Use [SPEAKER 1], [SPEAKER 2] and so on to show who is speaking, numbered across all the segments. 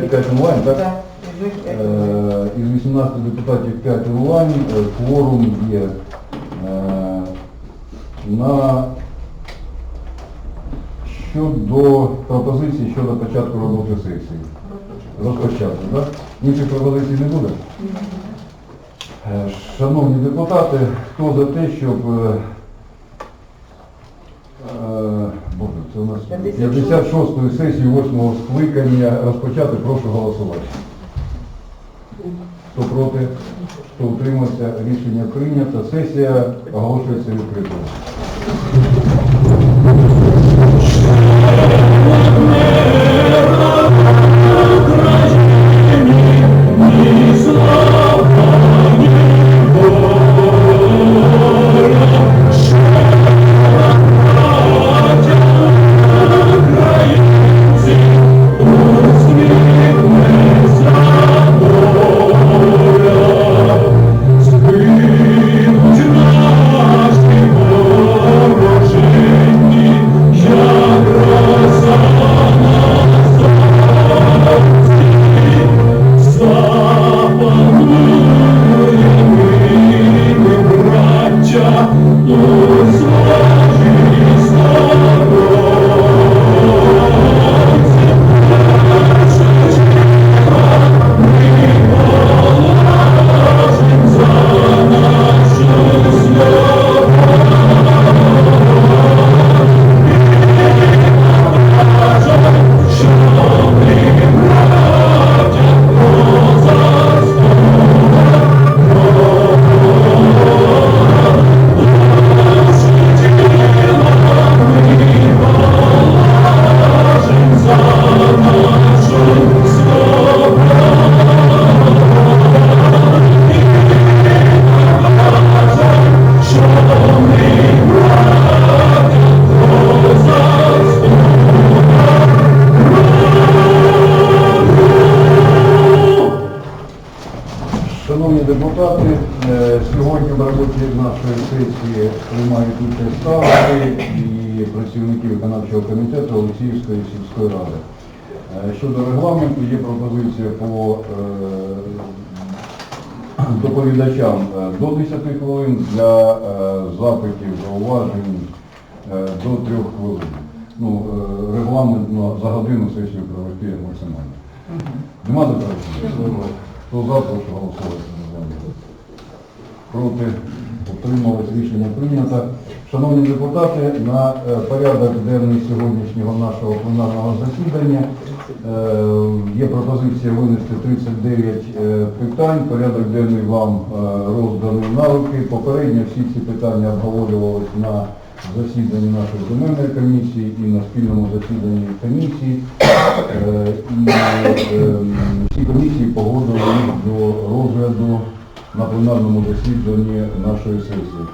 [SPEAKER 1] 5 онлайн, так? Е, Із 18 депутатів 5 онлайн, е, кворум є е, на щодо пропозиції щодо початку роботи сесії. Розпочати, так? Інших пропозицій не буде? Е, Шановні депутати, хто за те, щоб е, Боже, це у нас 56-ї сесії 8-го скликання розпочати, прошу голосувати. Хто проти, хто утримався, рішення прийнято. Сесія оголошується відкритою. Приймають участь ставки і працівники виконавчого комітету Олексіївської сільської ради. Е, Щодо регламенту є пропозиція по е, доповідачам е, до 10 хвилин, для запитів, зауважень до 3 хвилин. Ну, регламентно за годину сесію провести максимально. Нема заперечень? Хто за, прошу голосувати. Проти, утрималось рішення прийнято. Шановні депутати, на е, порядок денний сьогоднішнього нашого пленарного засідання е, є пропозиція винести 39 е, питань. Порядок денний вам розданий на руки. Попередньо всі ці питання обговорювалися на засіданні нашої земельної комісії і на спільному засіданні комісії. І е, всі комісії погодили до розгляду на пленарному засіданні нашої сесії.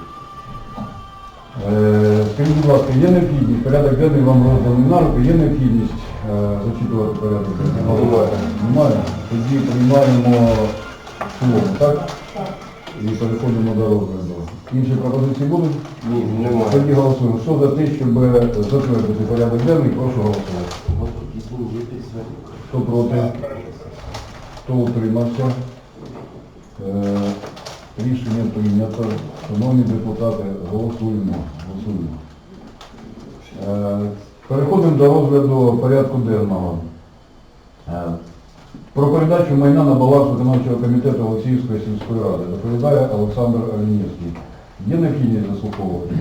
[SPEAKER 1] Е, Скажіть, будь ласка, є необхідність, порядок денний вам розданий на руки, є необхідність е, зачитувати порядок денний? Немає. Немає? Тоді приймаємо цілому, так? І переходимо до розгляду. Інші пропозиції будуть?
[SPEAKER 2] Ні, немає.
[SPEAKER 1] Тоді голосуємо. Хто за те, щоб затвердити порядок денний, прошу голосувати. Хто проти? Хто утримався? Е, Рішення прийнято. Шановні депутати, голосуємо. голосуємо. Е, Переходимо до розгляду порядку денного. Е, Про передачу майна на баланс виконавчого комітету Олексіївської сільської ради доповідає Олександр Олінєвський. Є необхідність заслуховувати?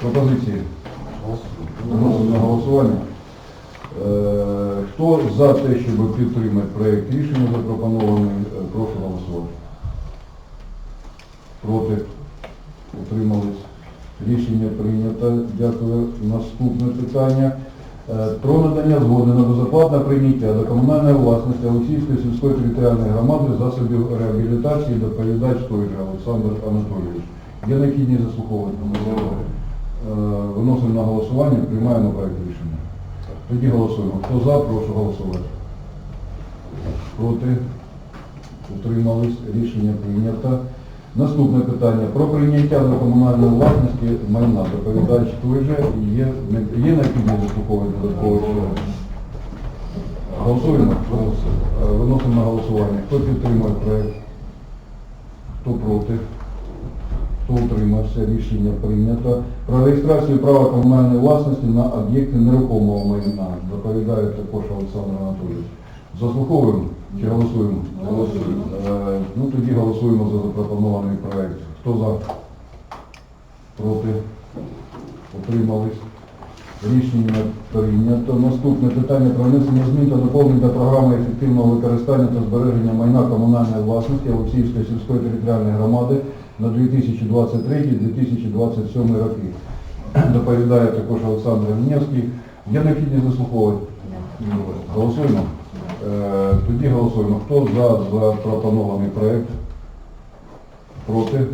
[SPEAKER 1] Пропозиції? Голосування. Е, Хто за те, щоб підтримати проєкт рішення запропонований, е, прошу голосувати. Проти? Утримались. Рішення прийнято. Дякую. Наступне питання. Е, Про надання згоди на безоплатне прийняття до комунальної власності Олексійської сільської територіальної громади засобів реабілітації доповідач же Олександр Анатолійович. Є необхідність заслуховувати. Е, Виносимо на голосування, приймаємо проєкт рішення. Тоді голосуємо. Хто за, прошу голосувати. Проти? Утримались. Рішення прийнято. Наступне питання. Про прийняття до комунальної власності майна. Доповідач той же. Є, є необхідність заслуховувати додатково? Голосуємо? Е, Виносимо на голосування. Хто підтримує проект? Хто проти? Хто утримався? Рішення прийнято. Про реєстрацію права комунальної власності на об'єкти нерухомого майна. Доповідає також Олександр Анатолійович. Заслуховуємо чи голосуємо?
[SPEAKER 3] Голосуємо.
[SPEAKER 1] Е, Ну тоді голосуємо за запропонований проект. Хто за? Проти? Утримались? Рішення прийнято. Наступне питання про внесення змін та доповнень до програми ефективного використання та збереження майна комунальної власності Олексіївської сільської територіальної громади на 2023-2027 роки. Доповідає також Олександр Гнєвський. Є необхідність заслуховувати? Голосуємо? Е, Тоді голосуємо. Хто за запропонований проект? Проти?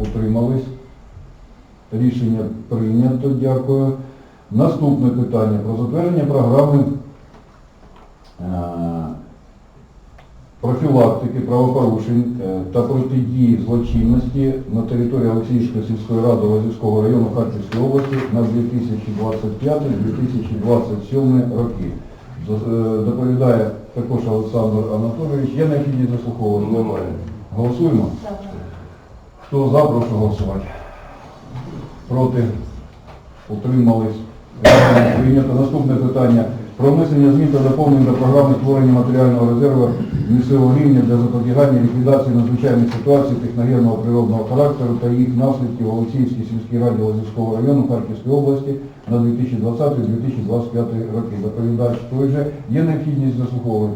[SPEAKER 1] Утримались? Рішення прийнято, дякую. Наступне питання про затвердження програми е, профілактики правопорушень е, та протидії злочинності на території Олексіївської сільської ради Лазівського району Харківської області на 2025-2027 роки. Е, Доповідає також Олександр Анатолійович. Є необхідність заслуховувати?
[SPEAKER 3] Немає.
[SPEAKER 1] Голосуємо? Хто за, прошу голосувати. Проти? Утримались? Прийнято. Наступне питання. Про внесення змін та доповнень до програми створення матеріального резерву місцевого рівня для запобігання ліквідації надзвичайних ситуацій техногенного природного характеру та їх наслідків Олексіївській сільській раді Лозівського району Харківської області на 2020-2025 роки. Доповідач той же. Є необхідність заслуховувати?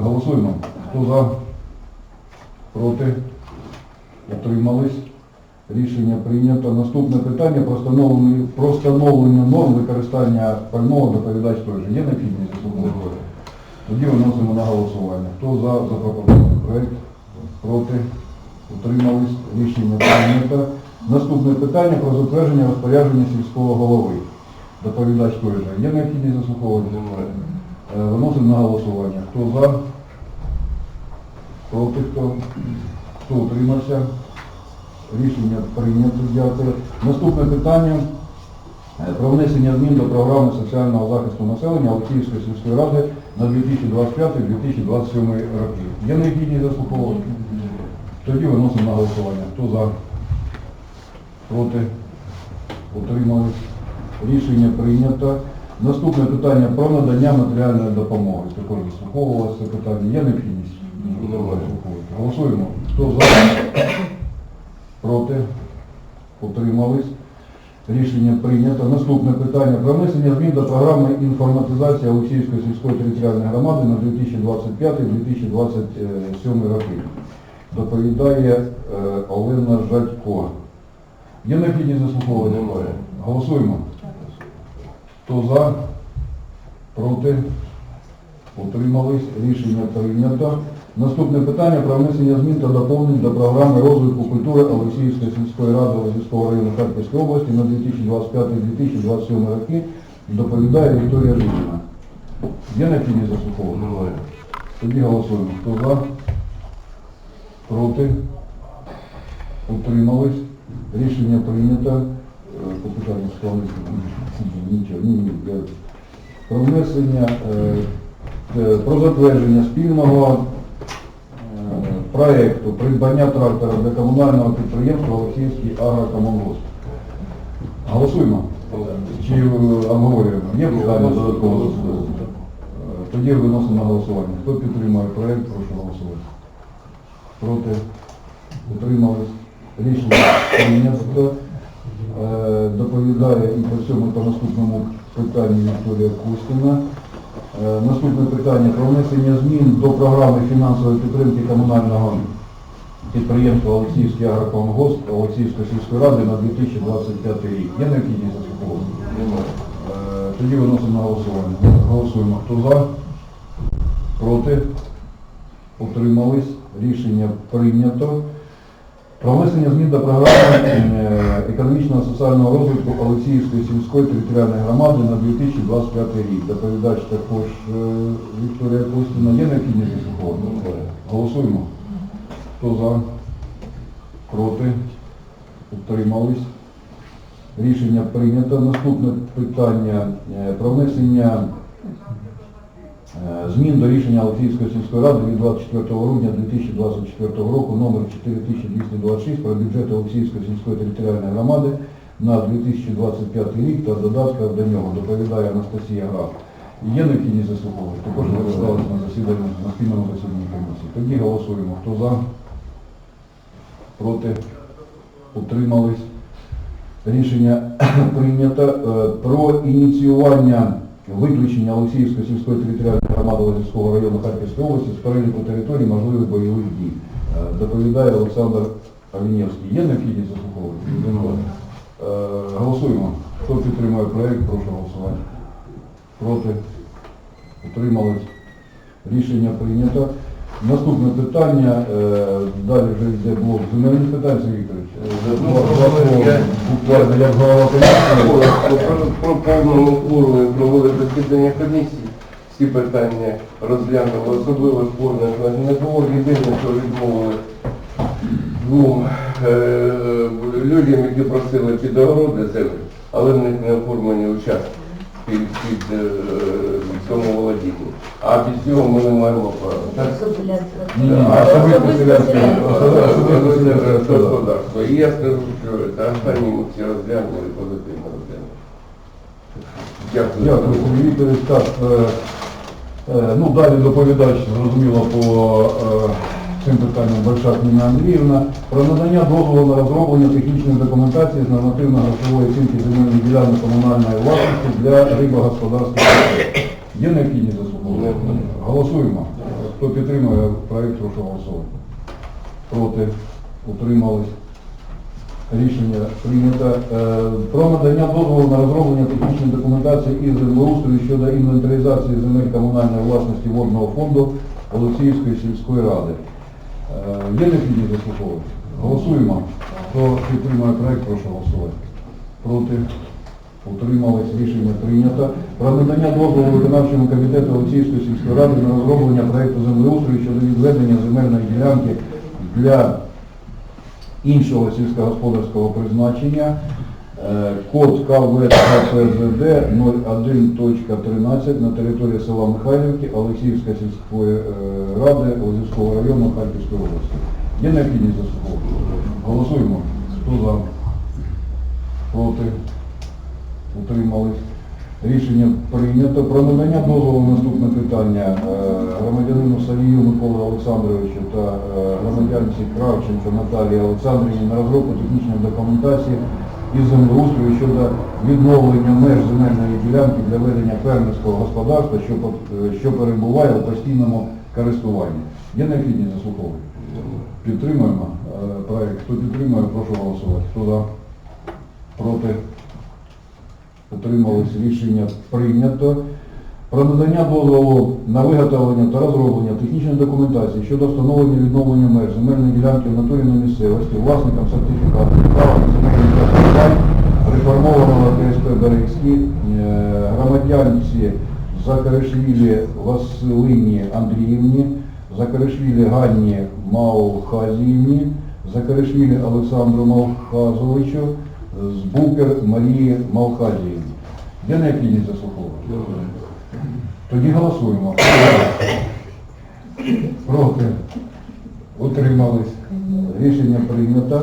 [SPEAKER 1] Голосуємо. Хто за? Проти? Утримались? Рішення прийнято. Наступне питання про встановлення, норм використання пального доповідач же. Є необхідність заслуховувати?
[SPEAKER 3] Немає.
[SPEAKER 1] Тоді виносимо на голосування. Хто за запропонований проект? Проти? Утримались? Рішення прийнято. Наступне питання про затвердження розпорядження сільського голови. Доповідач же. Є необхідність заслуховувати?
[SPEAKER 3] Немає.
[SPEAKER 1] Е, Виносимо на голосування. Хто за? Проти хто? Хто утримався? Рішення прийнято. Дякую. Наступне питання е, про внесення змін до програми соціального захисту населення Олексіївської сільської ради на 2025-2027 роки. Є необхідність заслуховувати? Тоді виносимо на голосування. Хто за? Проти? Утримались? Рішення прийнято. Наступне питання про надання матеріальної допомоги. Також заслуховувалося питання. Є необхідність? Голосуємо. Хто за? Проти? Утримались? Рішення прийнято. Наступне питання про внесення змін до програми інформатизації Олексіївської сільської територіальної громади на 2025-2027 роки. Доповідає е, Олена Жадько. Є необхідність заслуховувати?
[SPEAKER 3] Немає.
[SPEAKER 1] Голосуємо. Хто за? Проти? Утримались? Рішення прийнято. Наступне питання про внесення змін та доповнень до програми розвитку культури Олексіївської сільської ради Олексійського району Харківської області на 2025-2027 роки. Доповідає Вікторія Житіна. Є необхідність заслуховувати?
[SPEAKER 3] Немає.
[SPEAKER 1] Тоді голосуємо. Хто за? Проти? Утримались? Рішення прийнято. Е, По питанню склали. Нічого. Ні, ні. Про внесення, е, е, про затвердження спільного проекту придбання трактора для комунального підприємства Олексіївський агрокомунгосп. Голосуємо? Чи е, обговорюємо? Є питання додаткового? Е, Тоді виносимо на голосування. Хто підтримує проект, прошу голосувати. Проти? Утримались? Рішення прийнято. Е, Доповідає і по цьому, по наступному питанню Вікторія Кустіна. Е, Наступне питання про внесення змін до програми фінансової підтримки комунального підприємства Олексіївський агрокомгосп Олексіївської сільської ради на 2025 рік. Є необхідність заслуховувати?
[SPEAKER 3] Немає.
[SPEAKER 1] Е, Тоді виносимо на голосування. Голосуємо. Хто за? Проти? Утримались? Рішення прийнято. Про внесення змін до програми е, економічного соціального розвитку Олексіївської сільської територіальної громади на 2025 рік. Доповідач також е, Вікторія Костіна. Є необхідність заслуховувати?
[SPEAKER 3] Немає.
[SPEAKER 1] Голосуємо. Хто за? Проти? Утримались? Рішення прийнято. Наступне питання е, про внесення Змін до рішення Олексійської сільської ради від 24 грудня 2024 року номер 4226 про бюджет Олексійської сільської територіальної громади на 2025 рік та додатка до нього доповідає Анастасія Граф. Є необхідність заслуховувати? Також виставилися на засіданні, на спільному засіданні комісії. Тоді голосуємо. Хто за? Проти? Утримались? Рішення прийнято Е, про ініціювання виключення Олексіївської сільської територіальної громади Лазівського району Харківської області з переліку територій можливих бойових дій. Е, Доповідає Олександр Алінєвський. Є необхідність заслуховувати? Е, Голосуємо. Хто підтримує проєкт, прошу голосувати. Проти? Утримались? Рішення прийнято. Наступне питання, е, далі вже йде блок земельних питань, Сергій Вікторович. Е,
[SPEAKER 3] Ну,
[SPEAKER 1] Буквально як голова комісії.
[SPEAKER 3] Про, про повному форумі провели засідання комісії, всі питання розглянули, особливо спорних не було. Єдине, що відмовили двом е, людям, які просили під огороди землі, але в них не оформлені участки під, під е, цьому володінні. А під цього ми не маємо права.
[SPEAKER 1] Ні, ні, селянське селянське господарство.
[SPEAKER 3] І я скажу, що це останні ми всі розглянули, позитивно розглянули. Дякую.
[SPEAKER 1] Дякую, Сергій Вікторович. Так, е, е, ну, далі доповідач, зрозуміло, по е, цим питанням Большак Ніна Андріївна. Про надання дозволу на розроблення технічної документації з нормативно-грошової оцінки земельних ділянок комунальної власності для рибогосподарства. Є необхідність заслуговувати? Голосуємо. Хто підтримує проєкт, прошу голосувати. Проти? Утримались? Рішення прийнято. Е, Про надання дозволу на розроблення технічної документації із землеустрою щодо інвентаризації земель комунальної власності водного фонду Олексіївської сільської ради. Е, Є необхідність заслуховувати? Голосуємо. Хто підтримує проект, прошу голосувати. Проти? Утримались. Рішення прийнято. Про надання дозволу виконавчому комітету Олексіївської сільської ради на розроблення проекту землеустрою щодо відведення земельної ділянки для іншого сільськогосподарського призначення, код КВКПЗД 01.13 на території села Михайлівки Олексіївської сільської е, ради Лозівського району Харківської області. Є необхідність заслуховувати? Голосуємо. Хто за? Проти? Утримались? Рішення прийнято. Про надання дозволу наступне питання е, громадянину Савію Миколі Олександровичу та е, громадянці Кравченко Наталії Олександрівні на розробку технічної документації із землеустрою щодо відновлення меж земельної ділянки для ведення фермерського господарства, що, е, що перебуває у постійному користуванні. Є необхідність заслуховування? Підтримуємо проєкт. проект. Хто підтримує, прошу голосувати. Хто за? Проти? Утримались рішення прийнято. Про надання дозволу на виготовлення та розроблення технічної документації щодо встановлення відновлення меж земельної ділянки в натурі на місцевості власникам сертифікату права на земельний капіталь реформованого ТСП Берегські е, громадянці Закаришвілі Василині Андріївні, Закаришвілі Ганні Маухазіївні, Закаришвілі Олександру Малхазовичу, Збукер Марії Малхазіївні. Є необхідність заслуховувати? Тоді голосуємо. Проти. Утримались. Рішення прийнято.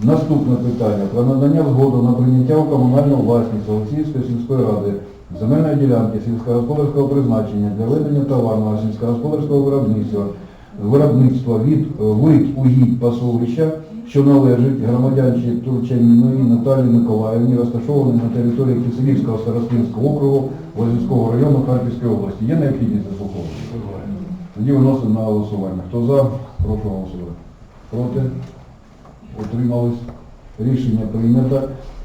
[SPEAKER 1] Наступне питання. Про надання згоду на прийняття у комунальну власність Олексіївської сільської ради земельної ділянки сільськогосподарського призначення для ведення товарного сільськогосподарського виробництва, виробництва від е, вид угідь пасовища, що належить громадянці Турчаніної Наталії Миколаївні, розташованій на території Киселівського старостинського округу Лозівського району Харківської області. Є необхідність заслуховувати? Тоді виносимо на голосування. Хто за, прошу голосувати. Проти? Утримались. Рішення прийнято.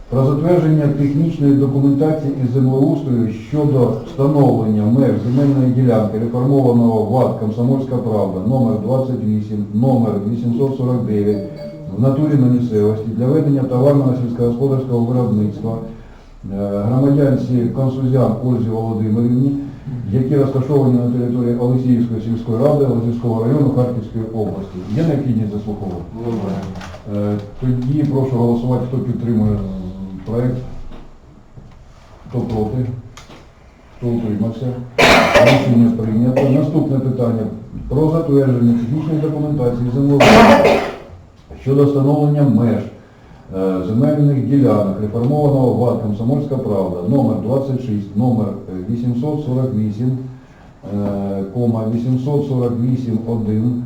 [SPEAKER 1] Про затвердження технічної документації із землеустрою щодо встановлення меж земельної ділянки реформованого ВАД Комсомольська правда номер 28, номер 849 в натурі на місцевості для ведення товарного сільськогосподарського виробництва е, громадянці Консузян Ользі Володимирівні, які розташовані на території Олексіївської сільської ради Олексійського району Харківської області. Є необхідність заслуховувати? Е, Тоді прошу голосувати, хто підтримує проект, хто проти, хто утримався? Рішення прийнято. Наступне питання про затвердження технічної документації землеустрою щодо встановлення меж е, земельних ділянок реформованого ВАД «Комсомольська правда» номер 26, номер е, 848, е, 848.1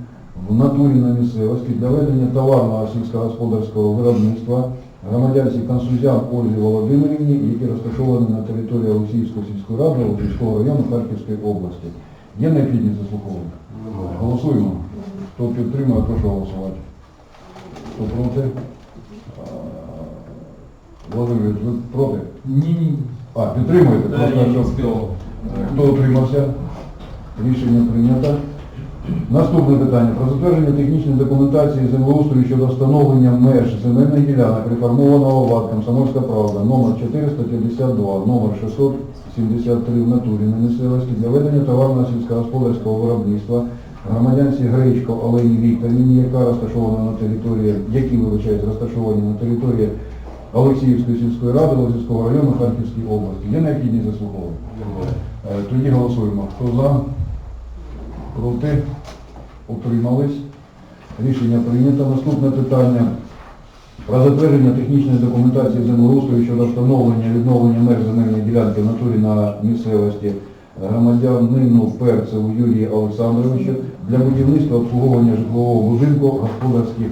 [SPEAKER 1] в натурі на місцевості для ведення товарного сільськогосподарського виробництва громадянці Консузян Ользі Володимирівні, які розташовані на території Олексіївської сільської ради Олексійського району Харківської області. Є необхідність заслуховувати? Голосуємо. Хто підтримує, прошу голосувати. Хто проти? Володимир, ви проти?
[SPEAKER 2] Ні, ні.
[SPEAKER 1] А, підтримуєте?
[SPEAKER 2] Да,
[SPEAKER 1] Просто, щоб- Хто утримався? Рішення прийнято. Наступне питання. Про затвердження технічної документації землеустрою щодо встановлення меж земельних ділянок реформованого ВАД «Комсомольська правда» номер 452, номер 673 в натурі на місцевості для ведення товарного сільськогосподарського виробництва громадянці Гречко Олені Вікторівні, яка розташована на території, які вибачають, розташовані на території Олексіївської сільської ради Олексійського району Харківської області. Є необхідність заслуговувати?
[SPEAKER 3] Немає.
[SPEAKER 1] Е, Тоді голосуємо. Хто за? Проти? Утримались? Рішення прийнято. Наступне питання про затвердження технічної документації землеустрою щодо встановлення відновлення меж земельної ділянки в натурі на місцевості громадянину Перцеву Юрію Олександровичу для будівництва обслуговування житлового будинку, господарських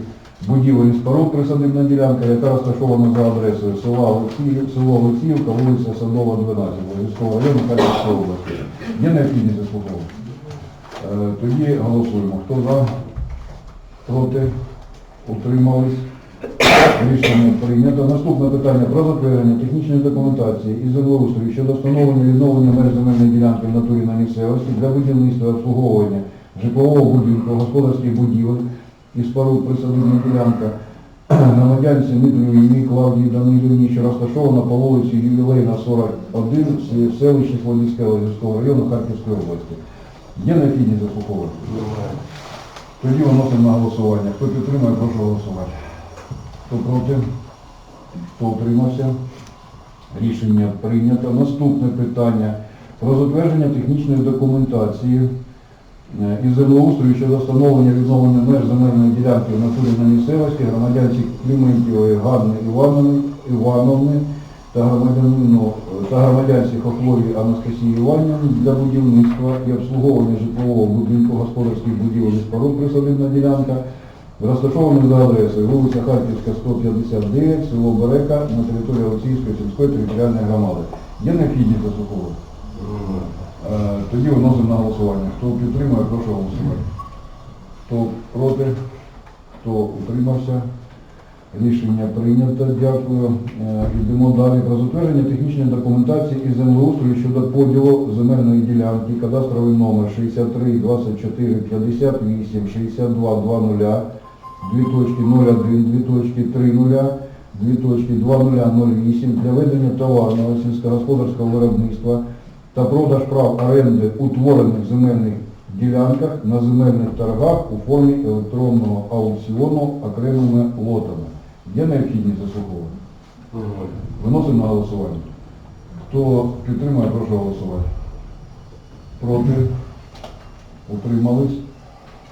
[SPEAKER 1] будівель і споруд присадибна ділянка, яка розташована за адресою села Олексіїв, село Олексіївка, вулиця Садова, 12, Володимирського району Харківської області. Є необхідність заслуговувати? Е, Тоді голосуємо. Хто за? Проти? Утримались? Рішення прийнято. Наступне питання про затвердження технічної документації і землеустрою щодо встановлення відновлення меж земельної ділянки в натурі на місцевості для будівництва обслуговування житлового будинку, господарських будівель і споруд присадибна ділянка громадянці Дмитрівні Клавдії Данилівні, що розташована по вулиці Ювілейна, 41 в селищі Слобідське Лазівського району Харківської області. Є необхідність заслуховувати? Тоді виносимо на голосування. Хто підтримує, прошу голосувати. Хто проти? Хто утримався? Рішення прийнято. Наступне питання про затвердження технічної документації із землеустрою щодо встановлення відновлення меж земельної ділянки в натурі на місцевості громадянці Кліментівої Ганни Івановни, Івановни та громадянину та громадянці Хохловій Анастасії Іванівни для будівництва і обслуговування житлового будинку господарських будівель і споруд присадибна ділянка, розташованих за адресою вулиця Харківська, 159, село Берека на території Олексійської сільської територіальної громади. Є необхідність заслуховувати? Е, Тоді виносимо на голосування. Хто підтримує, прошу голосувати. Хто проти, хто утримався. Рішення прийнято. Дякую. Е, Йдемо далі. Про затвердження технічної документації і землеустрою щодо поділу земельної ділянки, кадастровий номер 63 24 58 62 20 дві точки 01, дві точки 30, дві точки 2008 для ведення товарного сільськогосподарського виробництва та продаж прав оренди утворених земельних ділянках на земельних торгах у формі електронного аукціону окремими лотами. Є необхідність заслуховувати?
[SPEAKER 3] Немає.
[SPEAKER 1] Виносимо на голосування. Хто підтримує, прошу голосувати. Проти? Утримались?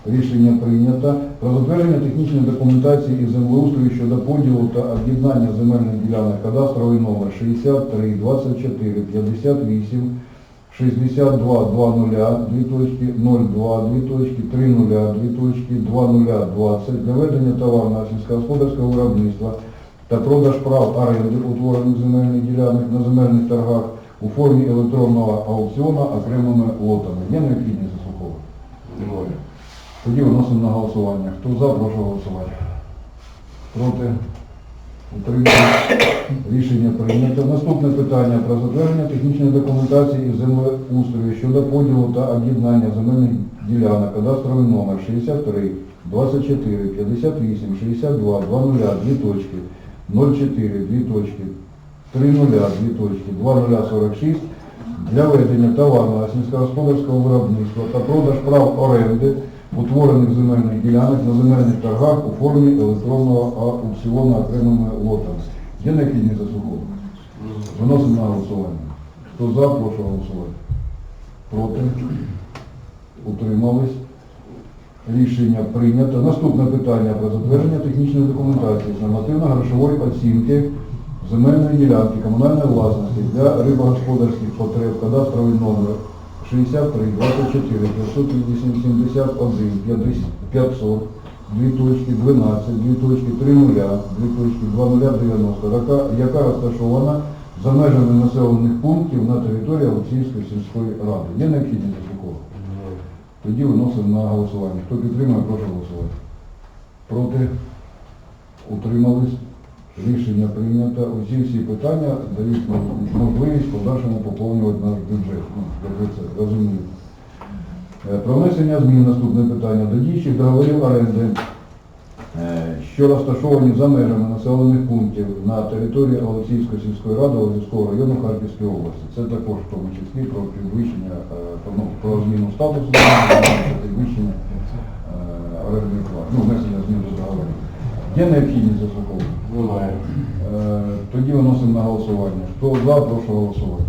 [SPEAKER 1] Рішення прийнято. Про затвердження технічної документації і землеустрою щодо поділу та об'єднання земельних ділянок кадастровий номер 63 24 58 62 20 дві точки 02 дві точки 30 дві точки 2020 для ведення товарного сільськогосподарського виробництва та продаж прав оренди утворених земельних ділянок на земельних торгах у формі електронного аукціону окремими лотами. Є необхідність заслуховувати?
[SPEAKER 3] Немає.
[SPEAKER 1] Тоді виносимо на голосування. Хто за, прошу голосувати. Проти? Рішення прийнято. Наступне питання про затвердження технічної документації із землеустрою щодо поділу та об'єднання земельних ділянок. Кадастровий номер 63 24 58 62 20 дві точки 04 дві точки 30 дві точки 2046 для ведення товарного сільськогосподарського виробництва та продаж прав оренди утворених земельних ділянок на земельних торгах у формі електронного аукціону окремими лотами. Є необхідність заслуховувати? Виносимо на голосування. Хто за, прошу голосувати. Проти? Утримались? Рішення прийнято. Наступне питання про затвердження технічної документації з нормативно-грошової оцінки земельної ділянки комунальної власності для рибогосподарських потреб кадастровий номер 63 24 581 50 500 дві точки 12, дві точки 3 нуля, дві точки 2 нуля 90, яка, розташована за межами населених пунктів на території Олексіївської сільської ради. Є необхідність такого? Тоді виносимо на голосування. Хто підтримує, прошу голосувати. Проти? Утримались? Рішення прийнято. Усі всі питання дають можливість подальшому поповнювати наш бюджет. Ну, це розумієте. Е, Про внесення змін наступне питання до діючих договорів оренди, е, що розташовані за межами населених пунктів на території Олексійської сільської ради Олексійського району Харківської області. Це також в тому числі про підвищення, е, про, ну, про зміну статусу, підвищення орендної плати, ну, внесення змін до договорів. Є необхідність заслуховувати?
[SPEAKER 3] Немає.
[SPEAKER 1] Е, Тоді виносимо на голосування. Хто за, прошу голосувати.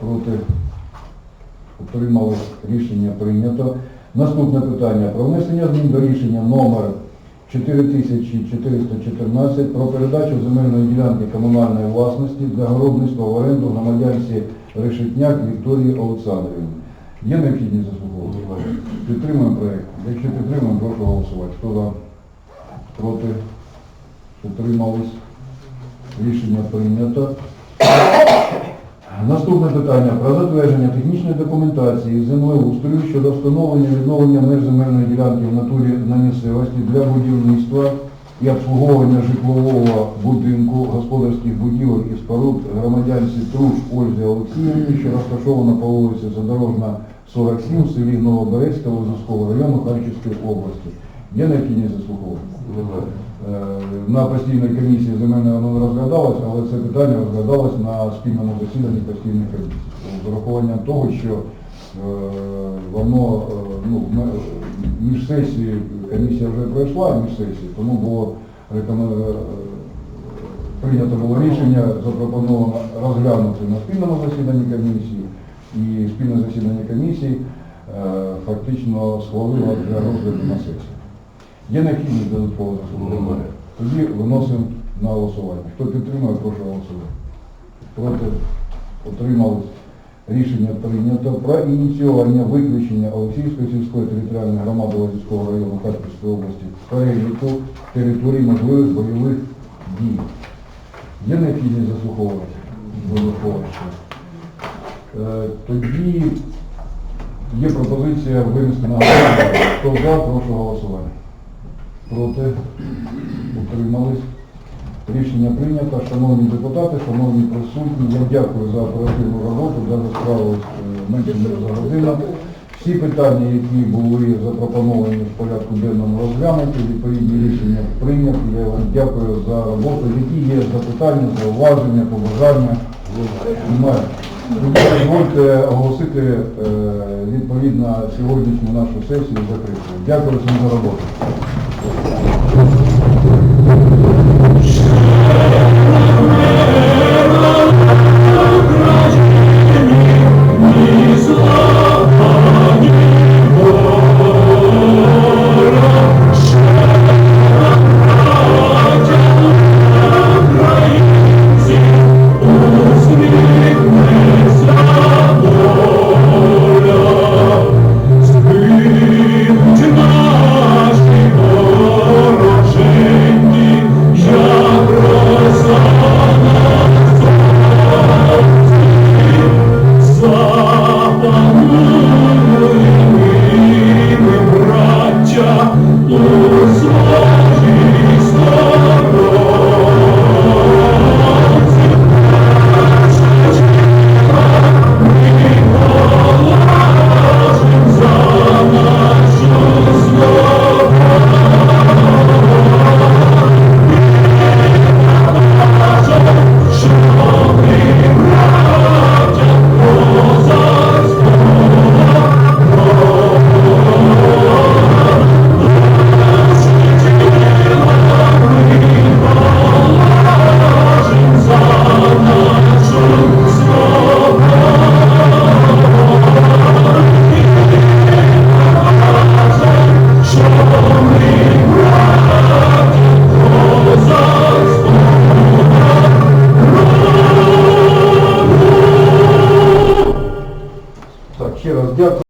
[SPEAKER 1] Проти утримались рішення прийнято. Наступне питання про внесення змін до рішення номер 4414 про передачу земельної ділянки комунальної власності для городництва в оренду громадянці Решетняк Вікторії Олександрівни. Є необхідність заслуховувати?
[SPEAKER 3] Немає.
[SPEAKER 1] Підтримуємо проєкт. Якщо підтримуємо, прошу голосувати. Хто за? Проти? Утримались? Рішення прийнято. Наступне питання про затвердження технічної документації землеустрою щодо встановлення відновлення меж земельної ділянки в натурі на місцевості для будівництва і обслуговування житлового будинку, господарських будівель і споруд громадянці Труш Ользі Олексіївні, що розташована по вулиці Задорожна, 47 в селі Новоберезька Лозовського району Харківської області. Є необхідність заслуховувати? Е, На постійній комісії земельної воно не розглядалось, але це питання розглядалось на спільному засіданні постійної комісії. З урахуванням того, що е, воно е, ну, між сесією, комісія вже пройшла між сесією, тому було прийнято було рішення, запропоновано розглянути на спільному засіданні комісії, і спільне засідання комісії фактично схвалило для розгляду на сесії. Є необхідність заслуховування?
[SPEAKER 3] Немає.
[SPEAKER 1] Тоді виносимо на голосування. Хто підтримує, прошу голосувати. Проти утримались. Рішення прийнято про ініціювання виключення Олексійської сільської територіальної громади Олексійського району Харківської області переліку територій можливих бойових дій. Є необхідність заслуховувати? Додатково. Е, Тоді є пропозиція винести на голосування. Хто за, прошу голосувати. Проти? Утримались? Рішення прийнято. Шановні депутати, шановні присутні, я дякую за оперативну роботу, даже справились е, менше ніж за годину. Всі питання, які були запропоновані в порядку денному розглянуті, відповідні рішення прийняті. Я вам дякую за роботу. Які є запитання, зауваження, побажання? Немає. Дозвольте оголосити е, відповідно сьогоднішню нашу сесію закритою. Дякую всім за роботу.